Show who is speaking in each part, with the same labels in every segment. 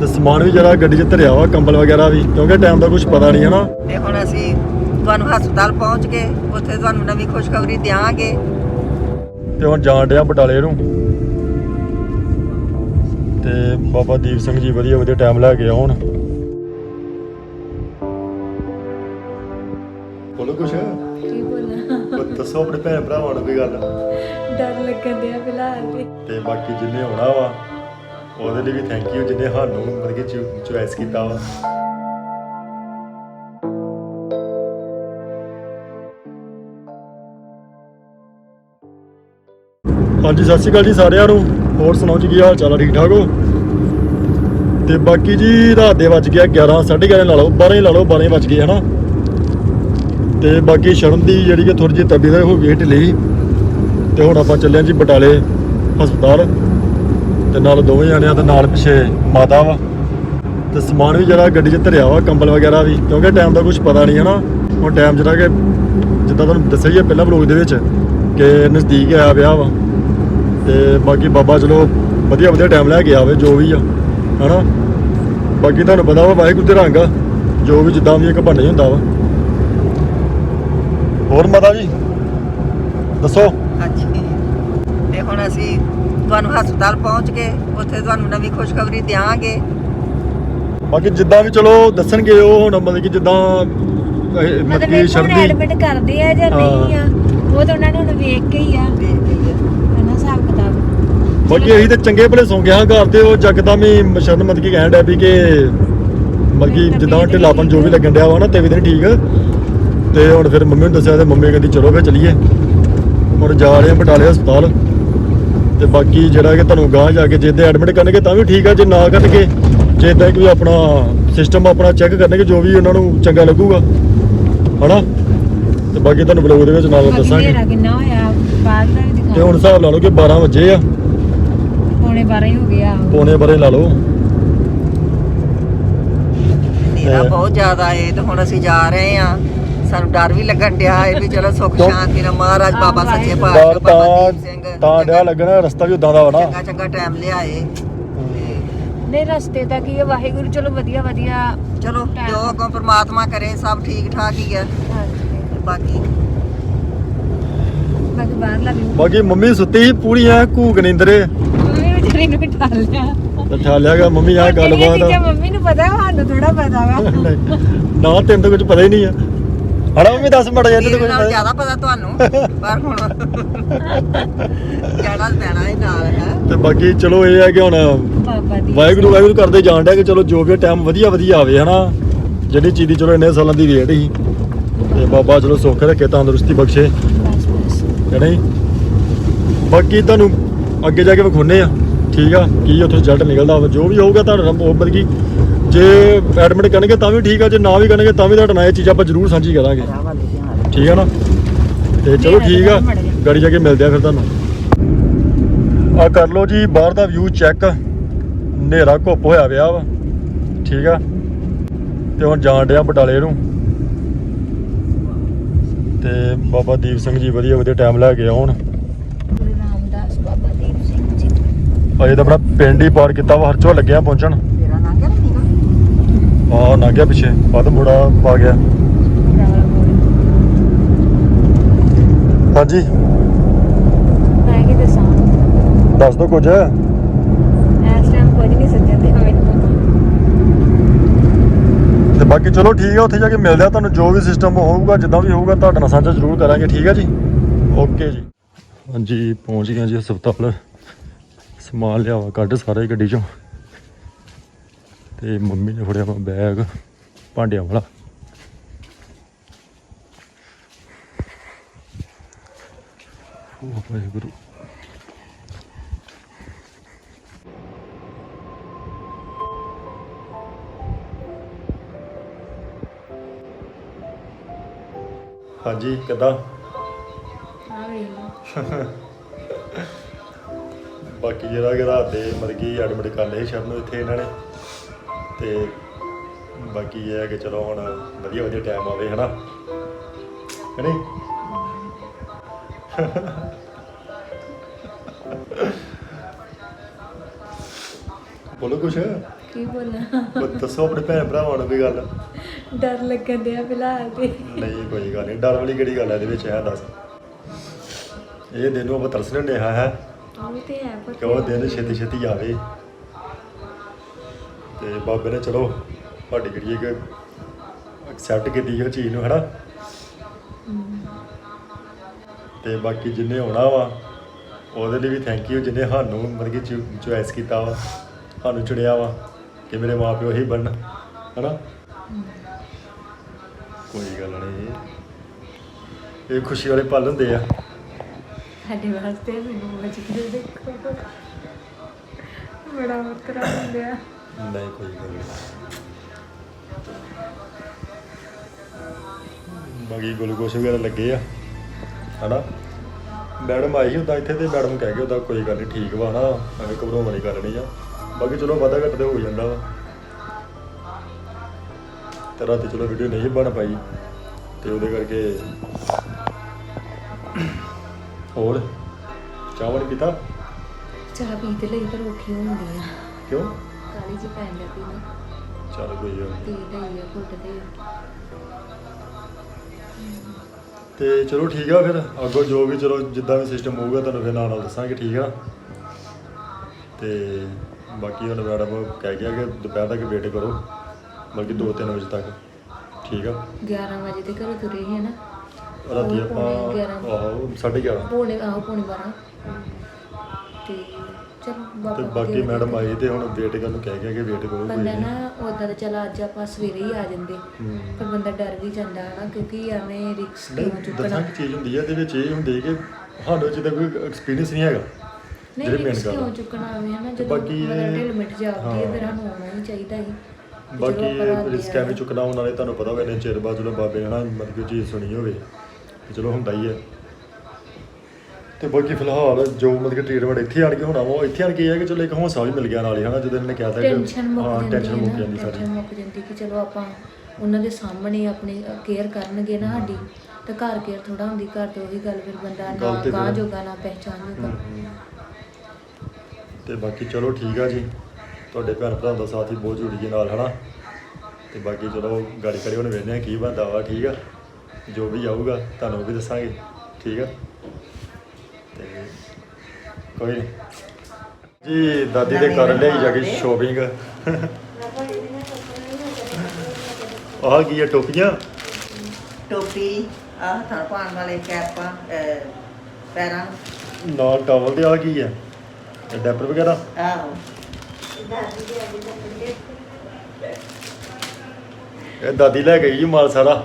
Speaker 1: ਤੇ ਸਮਾਨ ਵੀ ਜਿਹੜਾ ਗੱਡੀ 'ਚ ਧਰਿਆ ਵਾ ਕੰਬਲ ਵਗੈਰਾ ਵੀ ਕਿਉਂਕਿ ਟਾਈਮ ਦਾ ਕੁਝ ਪਤਾ ਨਹੀਂ ਹੈ ਨਾ।
Speaker 2: ਤੇ ਹੁਣ ਅਸੀਂ ਤੁਹਾਨੂੰ ਹਸਪਤਾਲ ਪਹੁੰਚ ਕੇ ਉੱਥੇ ਤੁਹਾਨੂੰ ਨਵੀਂ ਖੁਸ਼ਖਬਰੀ ਦਿਆਂਗੇ।
Speaker 1: ਤੇ ਹੁਣ ਜਾਣ ਡਿਆ ਬਟਾਲੇ ਨੂੰ। ਤੇ ਬਾਬਾ ਦੀਪ ਸਿੰਘ ਜੀ ਵਧੀਆ ਵਧੀਆ ਟਾਈਮ ਲੈ ਕੇ ਆਉਣ। ਬੋਲੋ ਕੁਛ।
Speaker 3: ਕੀ ਬੋਲਾਂ?
Speaker 1: ਦੱਸੋ ਆਪਣੇ ਭੈਣ ਭਰਾਵਾਂ ਨੂੰ ਵੀ ਗੱਲ।
Speaker 3: ਡਰ ਲੱਗਣ ਦਿਆ ਫਿਲਹਾਲ ਤੇ।
Speaker 1: ਤੇ ਬਾਕੀ ਜਿੰਨੇ ਹੋਣਾ ਵਾ ਉਹਦੇ ਲਈ ਵੀ ਥੈਂਕ ਯੂ ਜਿੰਨੇ ਸਾਨੂੰ ਮਤਲਬ ਕਿ ਚੁਆਇਸ ਕੀਤਾ ਵਾ। ਹਾਂਜੀ, ਸਤਿ ਸ਼੍ਰੀ ਅਕਾਲ ਜੀ ਸਾਰਿਆਂ ਨੂੰ। ਹੋਰ ਸੁਣਾਓ ਜੀ, ਕੀ ਹਾਲ ਚਾਲ ਠੀਕ ਠਾਕ ਹੋ? ਤੇ ਬਾਕੀ ਜੀ, ਰਾਤ ਦੇ ਵੱਜ ਗਿਆ 11 11:30 ਲਾ ਲਓ 12 ਹੀ ਲਾ ਲਓ 12 ਵੱਜ ਗਏ, ਹਨਾ? ਤੇ ਬਾਕੀ ਸ਼ਰਨ ਦੀ ਜਿਹੜੀ ਕਿ ਥੋੜੀ ਜਿਹੀ ਤਬੀਅਤ ਹੋ ਗਈ ਢਿੱਲੀ ਤੇ ਹੁਣ ਆਪਾਂ ਚੱਲੇ ਹਾਂ ਜੀ ਬਟਾਲੇ ਹਸਪਤਾਲ। ਤੇ ਨਾਲ ਦੋਵੇਂ ਜਾਣਿਆਂ ਤੇ ਨਾਲ ਪਿੱਛੇ ਮਾਤਾ ਵਾ। ਤੇ ਸਮਾਨ ਵੀ ਜਿਹੜਾ ਗੱਡੀ 'ਚ ਧਰਿਆ ਵਾ, ਕੰਬਲ ਵਗੈਰਾ ਵੀ, ਕਿਉਂਕਿ ਟਾਈਮ ਦਾ ਕੁਝ ਪਤਾ ਨਹੀਂ ਹੈ ਨਾ। ਹੁਣ ਟਾਈਮ ਜਿਹੜਾ ਕਿ ਜਿੱਦਾਂ ਤੁਹਾਨੂੰ ਦੱਸਿਆ ਹੀ ਹੈ ਪਹਿਲਾਂ ਵਲੋਗ ਦੇ ਵਿੱਚ ਕਿ ਨਜ਼ਦੀਕ ਆਇਆ ਵਿਆਹ ਵਾ। ਤੇ ਬਾਕੀ ਬਾਬਾ ਚਲੋ ਵਧੀਆ ਵਧੀਆ ਟਾਈਮ ਲੈ ਕੇ ਆਵੇ, ਜੋ ਵੀ ਆ, ਹਨਾ। ਬਾਕੀ ਤੁਹਾਨੂੰ ਪਤਾ ਵਾ ਵਾਹਿਗੁਰੂ ਦੇ ਰੰਗ ਆ, ਜੋ ਵੀ ਜਿੱਦਾਂ ਵੀ ਇੱਕ ਬਣਨਾ ਹੀ ਹੁੰਦਾ ਵਾ। ਹੋਰ ਮਾਤਾ ਜੀ, ਦੱਸੋ?
Speaker 2: ਹਾਂਜੀ। ਤੇ ਹੁਣ ਅਸੀਂ ਤੁਹਾਨੂੰ ਹਸਪਤਾਲ ਪਹੁੰਚ ਕੇ ਉੱਥੇ ਤੁਹਾਨੂੰ ਨਵੀਂ ਖੁਸ਼ਖਬਰੀ ਦਿਆਂਗੇ।
Speaker 1: ਬਾਕੀ ਜਿੱਦਾਂ ਵੀ ਚਲੋ ਦੱਸਣਗੇ ਉਹ ਹੁਣ ਮਤਲਬ ਕਿ ਜਿੱਦਾਂ ਇਹ ਮਤਲਬ ਕਿ ਸ਼ਰਦੀ
Speaker 3: ਐਡਮਿਟ ਕਰਦੇ ਆ ਜਾਂ ਨਹੀਂ ਆ ਉਹ ਤਾਂ ਉਹਨਾਂ ਨੇ ਹੁਣ ਵੇਖ ਕੇ ਹੀ ਆ।
Speaker 2: ਵੇਖ ਲਈਏ।
Speaker 3: ਹਨਾ ਹਿਸਾਬ ਕਿਤਾਬ।
Speaker 1: ਬਾਕੀ ਅਸੀਂ ਤੇ ਚੰਗੇ ਭਲੇ ਸੌਂ ਗਿਆ ਘਰ ਤੇ ਉਹ ਜੱਕਦਮ ਹੀ ਮਸ਼ਰਨ ਮਤਲਬ ਕਿ ਕਹਿਣ ਡਿਆ ਵੀ ਕਿ ਮਤਲਬ ਕਿ ਜਿੱਦਾਂ ਢਿੱਲਾਪਨ ਜੋ ਵੀ ਲੱਗਣ ਡਿਆ ਵਾ ਨਾ ਤੇ ਵੀ ਦਿਨ ਠੀਕ ਤੇ ਹੁਣ ਫਿਰ ਮੰਮੀ ਨੂੰ ਦੱਸਿਆ ਤੇ ਮੰਮੀ ਕਹਿੰਦੀ ਚਲੋ ਫਿਰ ਚਲੀਏ। ਹੁਣ ਜਾ ਰਹੇ ਆ ਬਟਾਲੇ ਹਸਪਤਾਲ। ਤੇ ਬਾਕੀ ਜਿਹੜਾ ਕਿ ਤੁਹਾਨੂੰ ਗਾਂ ਜਾ ਕੇ ਜੇ ਤੇ ਐਡਮਿਟ ਕਰਨਗੇ ਤਾਂ ਵੀ ਠੀਕ ਆ ਜੇ ਨਾ ਕਰਨਗੇ ਜੇ ਇਦਾਂ ਕਿ ਆਪਣਾ ਸਿਸਟਮ ਆਪਣਾ ਚੈੱਕ ਕਰਨਗੇ ਜੋ ਵੀ ਉਹਨਾਂ ਨੂੰ ਚੰਗਾ ਲੱਗੂਗਾ। ਹਨਾ? ਤੇ ਬਾਕੀ ਤੁਹਾਨੂੰ ਬਲੌਗ ਦੇ ਵਿੱਚ ਨਾਲ ਦੱਸਾਂਗੇ।
Speaker 3: ਕਿੰਨਾ ਹੋਇਆ ਬਾਅਦ ਦਾ
Speaker 1: ਤੇ ਹੁਣ ਹਿਸਾਬ ਲਾ ਲਓ ਕਿ 12 ਵਜੇ ਆ।
Speaker 3: ਪੌਣੇ 12 ਹੀ ਹੋ ਗਿਆ
Speaker 1: ਪੌਣੇ ਬਾਰੇ ਲਾ ਲਓ।
Speaker 2: ਹਨੇਰਾ ਬਹੁਤ ਜ਼ਿਆਦਾ ਏ ਤੇ ਹੁਣ ਅਸੀਂ ਜਾ ਰਹੇ ਆ। ਸਾਨੂੰ ਡਰ ਵੀ ਲੱਗਣ ਡਿਆ ਏ ਵੀ ਚਲੋ ਸੁੱਖ
Speaker 1: ਕਿਉਂ?
Speaker 2: ਸ਼ਾਂਤੀ ਨਾਲ ਮਹਾਰਾਜ ਬਾਬਾ ਸੱਚੇ। ਪਾਤਸ਼ਾਹ ਬਾਬਾ
Speaker 1: ਤਾਂ
Speaker 2: ਦੀਪ ਸਿੰਘ
Speaker 1: ਤਾਂ ਡਿਆ ਲੱਗਣਾ ਰਸਤਾ ਵੀ ਉਦਾਂ ਦਾ ਵਾ ਨਾ।
Speaker 2: ਚੰਗਾ ਚੰਗਾ ਟਾਈਮ ਲਿਆਏ। ਤੇ
Speaker 3: ਨਹੀਂ ਰਸਤੇ ਦਾ ਕੀ ਹੈ? ਵਾਹਿਗੁਰੂ ਚਲੋ ਵਧੀਆ ਵਧੀਆ
Speaker 2: ਚਲੋ
Speaker 3: Time.
Speaker 2: ਜੋ ਅੱਗੋਂ ਪ੍ਰਮਾਤਮਾ ਕਰੇ ਸਭ ਠੀਕ ਠਾਕ ਹੀ ਹੈ
Speaker 3: ਹਾਂਜੀ।
Speaker 2: ਤੇ ਬਾਕੀ
Speaker 3: ਬਾਕੀ ਵੀ
Speaker 1: ਮੰਮੀ ਸੁੱਤੀ ਸੀ ਪੂਰੀ ਐ ਘੂਕ ਨਿੰਦਰੇ।
Speaker 3: ਮੰਮੀ ਵਿਚਾਰੀ ਨੂੰ ਬਿਠਾ ਲਿਆ।
Speaker 1: ਤੇ ਠਾ ਲਿਆ ਮੰਮੀ ਆ ਗੱਲਬਾਤ
Speaker 3: ਚੀਜ਼ਾਂ ਮੰਮੀ ਨੂੰ ਪਤਾ ਸਾਨੂੰ ਥੋੜਾ ਪਤਾ ਵਾ।
Speaker 1: ਨਾ ਤੈਨੂੰ ਤਾਂ ਕੁਝ ਪਤਾ ਹੀ ਨਹੀਂ ਆ। ਹਣਾ ਮੰਮੀ ਦੱਸ ਮੜਾ ਜਾਂਦੇ
Speaker 2: ਵੀਰ
Speaker 1: ਕੁਝ
Speaker 2: ਨਾਲ ਜ਼ਿਆਦਾ ਪਤਾ ਤੁਹਾਨੂੰ ਪਰ ਹੁਣ ਜਾਣਾ ਪੈਣਾ ਹੈ ਨਾਲ ਹੈ।
Speaker 1: ਤੇ ਬਾਕੀ ਚਲੋ ਇਹ ਹੈ ਕਿ ਹੁਣ
Speaker 3: ਬਾਬਾ ਦੀ
Speaker 1: ਵਾਹਿਗੁਰੂ ਵਾਹਿਗੁਰੂ ਕਰਦੇ ਜਾਣ ਡਿਆ ਕਿ ਚਲੋ ਜੋ ਵੀ ਟਾਈਮ ਵਧੀਆ ਵਧੀਆ ਆਵੇ ਹਨਾ ਜਿਹੜੀ ਚੀਜ਼ ਦੀ ਚਲੋ ਇੰਨੇ ਸਾਲਾਂ ਦੀ ਵੇਟ ਸੀ। ਤੇ ਬਾਬਾ ਚਲੋ ਸੁੱਖ ਰੱਖੇ ਤੰਦਰੁਸਤੀ ਬਖਸ਼ੇ। ਨਹੀਂ? ਬਾਕੀ ਤੁਹਾਨੂੰ ਅੱਗੇ ਜਾ ਕੇ ਵਿਖਾਉਨੇ ਆ। ਠੀਕ ਆ? ਕੀ ਉੱਥੇ ਰਿਜ਼ਲਟ ਨਿਕਲਦਾ ਜੋ ਵੀ ਹੋਊਗਾ ਤੁਹਾਡਾ ਉਹ ਮਤਲਬ ਕਿ ਜੇ ਐਡਮਿਟ ਕਰਨਗੇ ਤਾਂ ਵੀ ਠੀਕ ਆ ਜੇ ਨਾ ਵੀ ਕਰਨਗੇ ਤਾਂ ਵੀ ਤੁਹਾਡਾ ਨਾਲ ਇਹ ਚੀਜ਼ਾਂ ਆਪਾਂ ਜ਼ਰੂਰ ਸਾਂਝੀ ਕਰਾਂਗੇ। ਠੀਕ ਆ ਨਾ? ਤੇ ਚਲੋ ਠੀਕ ਆ। ਗਾੜੀ ਜਾ ਕੇ ਮਿਲਦੇ ਆ ਫਿਰ ਤੁਹਾਨੂੰ। ਆ ਕਰ ਲਓ ਜੀ ਬਾਹਰ ਦਾ ਵਿਊ ਚੈੱਕ ਹਨੇਰਾ ਘੁੱਪ ਹੋਇਆ ਪਿਆ ਵਾ। ਠੀਕ ਆ? ਤੇ ਹੁਣ ਜਾਣ ਡਿਆ ਬਟਾਲੇ ਨੂੰ। ਤੇ ਬਾਬਾ ਦੀਪ ਸਿੰਘ ਜੀ ਵਧੀਆ ਵਧੀਆ ਟਾਈਮ ਲੈ ਕੇ ਆਉਣ। ਅਜੇ ਤਾਂ ਆਪਣਾ ਪਿੰਡ ਹੀ ਪਾਰ ਕੀਤਾ ਵਾ ਹਰਚੋ ਲੱਗਿਆ ਪਹੁੰਚਣ। ਆ ਨਾ ਗਿਆ ਪਿੱਛੇ। ਵੱਧ ਮੁੜਾ ਪਾ ਗਿਆ। ਹਾਂਜੀ।
Speaker 3: ਮੈਂ ਕੀ ਦੱਸਾਂ?
Speaker 1: ਦੱਸ ਦੋ ਕੁਝ।
Speaker 3: ਇਸ ਟਾਈਮ ਕੁਝ ਨਹੀਂ ਸੱਜਣ ਤੇ ਮੈਨੂੰ।
Speaker 1: ਤੇ ਬਾਕੀ ਚਲੋ ਠੀਕ ਆ ਉੱਥੇ ਜਾ ਕੇ ਮਿਲਦੇ ਆ ਤੁਹਾਨੂੰ। ਜੋ ਵੀ ਸਿਸਟਮ ਹੋਊਗਾ ਜਿੱਦਾਂ ਵੀ ਹੋਊਗਾ ਤੁਹਾਡੇ ਨਾਲ ਸਾਂਝਾ ਜ਼ਰੂਰ ਕਰਾਂਗੇ। ਠੀਕ ਆ ਜੀ? ਓਕੇ ਜੀ। ਹਾਂਜੀ ਪਹੁੰਚ ਗਏ ਜੀ ਹਸਪਤਾਲ। ਸਮਾਨ ਲਿਆਵਾ ਕੱਢ ਸਾਰਾ ਹੀ ਗੱਡੀ ਚੋਂ। ਤੇ ਮੰਮੀ ਨੇ ਫੜਿਆ ਵਾ ਬੈਗ ਭਾਂਡਿਆਂ ਵਾਲਾ। ਓ ਵਾਹਿਗੁਰੂ ਹਾਂਜੀ ਕਿੱਦਾਂ? ਬਾਕੀ ਜਿਹੜਾ ਕਿ ਰਾਤ ਦੇ ਮਤਲਬ ਕਿ ਐਡਮਿਟ ਕਰ ਲਏ ਸ਼ਰਨ ਨੂੰ ਇੱਥੇ ਇਹਨਾਂ ਨੇ। ਤੇ ਬਾਕੀ ਇਹ ਹੈ ਕਿ ਚਲੋ ਹੁਣ ਵਧੀਆ ਵਧੀਆ ਟਾਈਮ ਆਵੇ ਹਨਾ? ਨਹੀਂ? ਬੋਲੋ ਕੁਛ?
Speaker 3: ਕੀ ਬੋਲਾਂ?
Speaker 1: ਉਹ ਦੱਸੋ ਆਪਣੇ ਭੈਣ ਭਰਾਵਾਂ ਨੂੰ ਵੀ ਗੱਲ?
Speaker 3: ਡਰ ਲੱਗਣ ਡਿਆ ਫਿਲਹਾਲ ਤੇ।
Speaker 1: ਨਹੀਂ ਕੋਈ ਗੱਲ ਨਹੀਂ ਡਰ ਵਾਲੀ ਕਿਹੜੀ ਗੱਲ ਹੈ ਇਹਦੇ ਵਿੱਚ ਹੈ ਦੱਸ। ਇਹ ਦਿਨ ਨੂੰ ਆਪਾਂ ਤਰਸਣ ਡਿਆ ਹੈ
Speaker 3: ਉਹ ਤੇ ਹੈ ਪਰ
Speaker 1: ਕਿ ਉਹ ਦਿਨ ਛੇਤੀ ਛੇਤੀ ਆਵੇ। ਤੇ ਬਾਬੇ ਨੇ ਚਲੋ ਸਾਡੀ ਜਿਹੜੀ ਇੱਕ ਐਕਸੈਪਟ ਕੀਤੀ ਉਹ ਚੀਜ਼ ਨੂੰ, ਹੈਨਾ? ਤੇ ਬਾਕੀ ਜਿੰਨੇ ਆਉਣਾ ਵਾ, ਉਹਦੇ ਲਈ ਵੀ ਥੈਂਕ ਯੂ ਜਿੰਨੇ ਸਾਨੂੰ ਮਤਲਬ ਕਿ ਚੁਆਇਸ ਕੀਤਾ ਵਾ, ਸਾਨੂੰ ਚੁਣਿਆ ਵਾ ਕਿ ਮੇਰੇ ਮਾਪਿਓ ਹੀ ਬਣਨ, ਹੈਨਾ? ਕੋਈ ਗੱਲ ਨਹੀਂ। ਇਹ ਖੁਸ਼ੀ ਵਾਲੇ ਪਲ ਹੁੰਦੇ ਆ।
Speaker 3: ਸਾਡੇ ਵਾਸਤੇ ਮੈਨੂੰ ਮਜਬੂਰ ਦੇਖੋ। ਬੜਾ ਮਤਰਾ ਹੁੰਦਿਆ
Speaker 1: ਨਹੀਂ ਕੋਈ ਗੱਲ ਨਹੀਂ। ਬਾਕੀ ਗਲੂਕੋਸ਼ ਵਗੈਰਾ ਲੱਗੇ ਆ ਹਨਾ? ਮੈਡਮ ਆਈ ਹੁੰਦਾ ਇੱਥੇ ਤੇ ਮੈਡਮ ਕਹਿ ਗਏ ਉਹਦਾ ਕੋਈ ਗੱਲ ਨਹੀਂ ਠੀਕ ਵਾ ਨਾ ਐਵੇਂ ਘਬਰਾਉਣ ਵਾਲੀ ਗੱਲ ਨਹੀਂ ਆ। ਬਾਕੀ ਚਲੋ ਵਾਧਾ ਘੱਟ ਤੇ ਹੋ ਜਾਂਦਾ ਵਾ। ਤੇ ਰਾਤੀ ਚਲੋ ਵੀਡੀਓ ਨਹੀਂ ਬਣ ਪਾਈ। ਤੇ ਉਹਦੇ ਕਰਕੇ ਹੋਰ ਚਾਵਲ ਪੀਤਾ?
Speaker 3: ਚਾਹ ਪੀ ਤੇ ਲਈ ਪਰ ਔਖੀ ਹੁੰਦੀ ਆ।
Speaker 1: ਕਿਉਂ?
Speaker 3: ਕਾਲੀ ਜੀ ਪੈਣ ਲੱਗ ਪਈ ਨਾ।
Speaker 1: ਚੱਲ ਕੋਈ ਗੱਲ ਨੀ।
Speaker 3: ਪੀ ਲਈ ਆ ਘੁੱਟ ਤੇ
Speaker 1: ਤੇ ਚਲੋ ਠੀਕ ਆ ਫਿਰ ਅੱਗੋਂ ਜੋ ਵੀ ਚਲੋ ਜਿੱਦਾਂ ਵੀ ਸਿਸਟਮ ਹੋਊਗਾ ਤੁਹਾਨੂੰ ਫਿਰ ਨਾਲ ਨਾਲ ਦੱਸਾਂਗੇ ਠੀਕ ਆ। ਤੇ ਬਾਕੀ ਹੁਣ ਮੈਡਮ ਕਹਿ ਗਿਆ ਕਿ ਦੁਪਹਿਰ ਤੱਕ ਵੇਟ ਕਰੋ ਬਲਕਿ 2-3 ਵਜੇ ਤੱਕ ਠੀਕ ਆ।
Speaker 3: 11 ਵਜੇ ਤੇ ਘਰੋਂ ਤੁਰੇ ਸੀ ਨਾ।
Speaker 1: ਰਾਤੀ ਆਪਾਂ
Speaker 3: ਪੌਣੇ ਗਿਆਰਾਂ।
Speaker 1: ਆਹੋ 11:30
Speaker 3: ਪੌਣੇ ਆਹੋ ਪੌਣੇ 12 ਤੇ ਚਲੋ
Speaker 1: ਤੇ
Speaker 3: ਬਾਬਾ
Speaker 1: ਬਾਕੀ
Speaker 3: ਵਧੀਆ
Speaker 1: ਮੈਡਮ। ਆਈ ਤੇ ਹੁਣ ਵੇਟ ਕਰਨ ਨੂੰ ਕਹਿ ਗਿਆ ਕਿ ਵੇਟ ਕਰੋ ਕੋਈ
Speaker 3: ਬੰਦਾ
Speaker 1: ਨਹੀਂ
Speaker 3: ਨਾ ਉਦਾਂ ਤਾਂ ਚਲ ਅੱਜ ਆਪਾਂ ਸਵੇਰੇ ਹੀ ਆ ਜਾਂਦੇ
Speaker 1: ਹੂੰ।
Speaker 3: ਪਰ ਬੰਦਾ ਡਰ ਵੀ ਜਾਂਦਾ ਹੈ ਕਿਉਂਕਿ ਐਵੇਂ
Speaker 1: ਨਹੀਂ
Speaker 3: ਕਿਉਂ
Speaker 1: ਦੱਸਾਂ
Speaker 3: ਚੁੱਕਣਾ
Speaker 1: ਕੀ ਚੀਜ਼ ਹੁੰਦੀ ਹੈ ਇਹਦੇ ਵਿੱਚ ਇਹ ਹੁੰਦੀ ਕਿ ਸਾਨੂੰ ਜਿੱਦਾਂ ਕੋਈ ਐਕਸਪੀਰੀਅੰਸ ਨਹੀਂ ਹੈਗਾ
Speaker 3: ਨਹੀਂ
Speaker 1: ਜਿਹੜੀ main
Speaker 3: ਰਿਕਸ
Speaker 1: ਗੱਲ ਆ।
Speaker 3: ਕਿਉਂ ਚੁੱਕਣਾ ਆਵੇ ਹਨਾ
Speaker 1: ਤੇ
Speaker 3: ਜਦੋਂ
Speaker 1: ਬਾਕੀ
Speaker 3: ਮਤਲਬ
Speaker 1: ਇਹ-
Speaker 3: ਲਿਮਿਟ ਜਾਪਦੀ ਹੈ
Speaker 1: ਹਾਂ।
Speaker 3: ਫਿਰ ਸਾਨੂੰ ਆਉਣਾ ਹੀ ਚਾਹੀਦਾ ਸੀ ਤੇ
Speaker 1: ਬਾਕੀ
Speaker 3: ਚਲੋ ਆਪਾਂ
Speaker 1: ਰਿਸਕ ਐਵੇਂ ਚੁੱਕਣਾ ਉਹਨਾਂ ਨੇ ਤੁਹਾਨੂੰ ਪਤਾ ਹੋਵੇ ਨੇ ਚਿਰ ਬਾਅਦ ਜਦੋਂ ਬਾਬੇ ਨੇ ਨਾ ਮਤਲਬ ਕਿ ਚੀਜ਼ ਸੁਣੀ ਹੋਵੇ ਤੇ ਚਲੋ ਹੁੰਦਾ ਹੀ ਹੈ ਤੇ ਬਾਕੀ ਫਿਲਹਾਲ ਜੋ ਮਤਲਬ ਕਿ ਟ੍ਰੀਟਮੈਂਟ ਇੱਥੇ ਆਣ ਕੇ ਹੋਣਾ ਵਾ ਉਹ ਇੱਥੇ ਆਣ ਕੇ ਇਹ ਹੈ ਕਿ ਚਲੋ ਇੱਕ ਹੌਸਲਾ ਵੀ ਮਿਲ ਗਿਆ ਨਾਲੇ ਹਨਾ ਜਦੋਂ ਇਹਨਾਂ ਨੇ ਕਿਹਾ ਤਾਂ
Speaker 3: ਟੈਨਸ਼ਨ ਮੁੱਕ
Speaker 1: ਹਾਂ
Speaker 3: ਜਾਂਦੀ
Speaker 1: ਟੈਨਸ਼ਨ
Speaker 3: ਹੈ
Speaker 1: ਮੁੱਕ
Speaker 3: ਨਾ,
Speaker 1: ਜਾਂਦੀ ਸਾਰੀ।
Speaker 3: ਟੈਨਸ਼ਨ ਮੁੱਕ ਜਾਂਦੀ ਕਿ ਚਲੋ ਆਪਾਂ ਉਹਨਾਂ ਦੇ ਸਾਹਮਣੇ ਆਪਣੀ ਕੇਅਰ ਕਰਨਗੇ ਨਾ ਸਾਡੀ ਤੇ ਘਰ ਕੇਅਰ ਥੋੜਾ ਹੁੰਦੀ ਘਰ ਤੇ ਉਹੀ ਗੱਲ ਫਿਰ ਬੰਦਾ
Speaker 1: ਗੱਲ
Speaker 3: ਨਾ
Speaker 1: ਤੇ
Speaker 3: ਗਾਂ
Speaker 1: ਫਿਰ-
Speaker 3: ਜੋਗਾ ਨਾ ਪਹਿਚਾਨ ਜੋਗਾ।
Speaker 1: ਤੇ ਬਾਕੀ ਚਲੋ ਠੀਕ ਆ ਜੀ ਤੁਹਾਡੇ ਭੈਣ ਭਰਾ ਦਾ ਸਾਥ ਹੀ ਬਹੁਤ ਜ਼ਰੂਰੀ ਹੈ ਨਾਲ ਹਨਾ। ਤੇ ਬਾਕੀ ਚਲੋ ਗਾੜੀ ਕੜੀ ਹੁਣ ਵੇਖਦੇ ਆ ਕੀ ਬਣਦਾ ਵਾ ਠੀਕ ਆ? ਜੋ ਵੀ ਆਊਗਾ ਤੁਹਾਨੂੰ ਵੀ ਦੱਸਾਂਗੇ ਠੀਕ ਆ? ਕੋਈ ਨੀ। ਜੀ ਦਾਦੀ ਦੇ ਘਰ ਲਈ ਜਾ ਕੇ ਸ਼ੋਪਿੰਗ ਆਹ ਕੀ ਹੈ ਟੋਪੀਆਂ?
Speaker 2: ਟੋਪੀ ਆਹ ਨੂੰ ਪਾਉਣ ਵਾਲੇ ਕੈਪਾਂ ਪੈਰਾਂ।
Speaker 1: ਨਾਲ ਟਾਵਲ ਤੇ ਆ ਕੀ ਹੈ ਇਹ ਡੈਪਰ ਵਗੈਰਾ?
Speaker 2: ਆਹੋ।
Speaker 1: ਇਹ ਦਾਦੀ ਲੈ ਗਈ ਜੀ ਮਾਲ ਸਾਰਾ।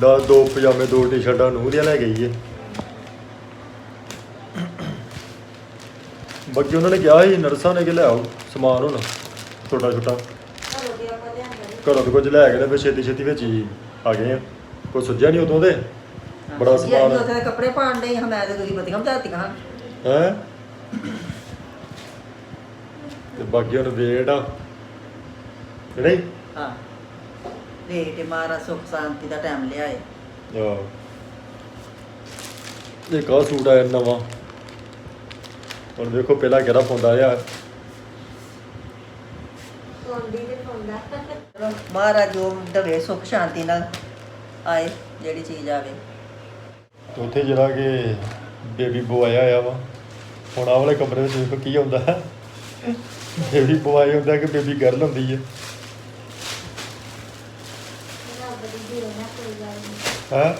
Speaker 1: ਦਾ ਦੋ ਪਜਾਮੇ ਦੋ ਟੀ-ਸ਼ਰਟਾਂ ਨੂੰ ਦੀਆਂ ਲੈ ਗਈ ਏ ਬਾਕੀ ਉਹਨਾਂ ਨੇ ਕਿਹਾ ਸੀ ਨਰਸਾਂ ਨੇ ਕਿ ਲੈ ਆਓ ਸਮਾਨ ਹੁਣ ਛੋਟਾ ਛੋਟਾ। ਘਰੋਂ ਤੋਂ ਕੁਝ ਲੈ ਕੇ ਤੇ ਫਿਰ ਛੇਤੀ ਛੇਤੀ ਵਿੱਚ ਹੀ ਆ ਗਏ ਆ। ਕੋਈ ਸੁੱਜਿਆ ਨਹੀਂ ਉਦੋਂ ਦੇ? ਬੜਾ ਸਮਾਨ।
Speaker 2: ਕੱਪੜੇ ਪਾਣ ਦੇ ਮੈਂ ਤੇ ਤੁਸੀਂ ਬੱਤੀਆਂ ਬੁਝਾਤੀਆਂ ਹਨ
Speaker 1: ਹੈ? ਤੇ ਬਾਕੀ ਹੁਣ ਵੇਟ ਆ। ਨਹੀਂ?
Speaker 2: ਹਾਂ। ਤੇ ਤੇ ਮਾਰਾ ਸੁਖ ਸ਼ਾਂਤੀ ਦਾ ਟਾਈਮ ਲਿਆਏ।
Speaker 1: ਆਹ। ਇਹ ਕਾ ਸੂਟ ਆਇਆ ਨਵਾਂ। ਹੁਣ ਦੇਖੋ ਪਹਿਲਾਂ ਕਿਹੜਾ ਪਾਉਂਦਾ
Speaker 3: ਤੇ
Speaker 2: ਚਲੋ ਮਹਾਰਾਜ ਜੋ ਦਵੇ ਸੁਖ ਸ਼ਾਂਤੀ ਨਾਲ ਆਏ ਜਿਹੜੀ ਚੀਜ਼ ਆਵੇ।
Speaker 1: ਤੇ ਉੱਥੇ ਜਿਹੜਾ ਕਿ ਬੇਬੀ ਬੋਆਇਆ ਆਇਆ ਵਾ। ਹੁਣ ਆਹ ਵਾਲੇ ਕਮਰੇ ਵਿੱਚ ਦੇਖੋ ਕੀ ਹੁੰਦਾ ਹੈ ਬੇਬੀ ਬੋਆਏ ਹੁੰਦਾ ਕਿ ਬੇਬੀ ਗਰਲ ਹੁੰਦੀ ਹੈ 诶